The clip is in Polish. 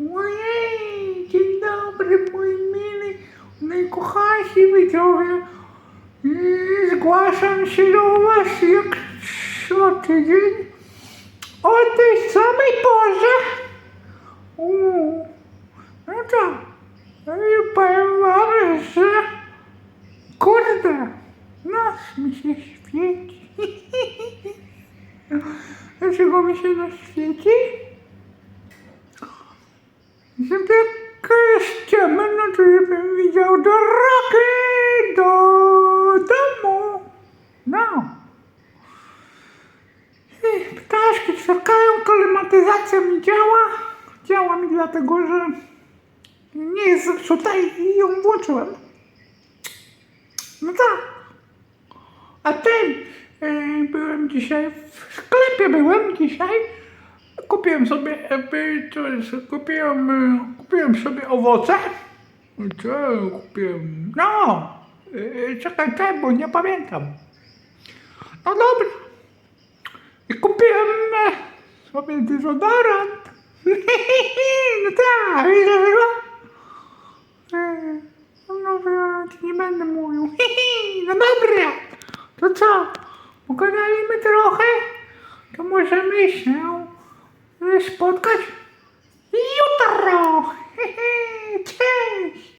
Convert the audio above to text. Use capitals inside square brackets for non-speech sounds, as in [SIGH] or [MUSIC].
Ojej, dzień dobry, mój mili, najkochańsi widzowie. Zgłaszam się do Was jak co tydzień o tej samej porze. Uuu, no to, i powiem Wam, że kurde, nos mi się świeci. [LAUGHS] Dlaczego mi się nos świeci? Jak jest ciemno, żebym widział drogę do domu. No. I Ptaszki czekają, klimatyzacja mi działa. Działa mi dlatego, że nie jest zepsuta i ją włączyłem. No tak. A ten, e, byłem dzisiaj w sklepie, byłem dzisiaj. Kupiłem sobie, kupiłem, e, kupiłem sobie owoce. Co kupiłem? No, czekaj, czekaj, bo nie pamiętam. No dobra. I kupiłem e, sobie dezodorant. [LAUGHS] No tak, dlaczego? E, No dobra, nie będę mówił. [LAUGHS] No dobra, to co? Pogadaliśmy trochę? To możemy się e, podcast.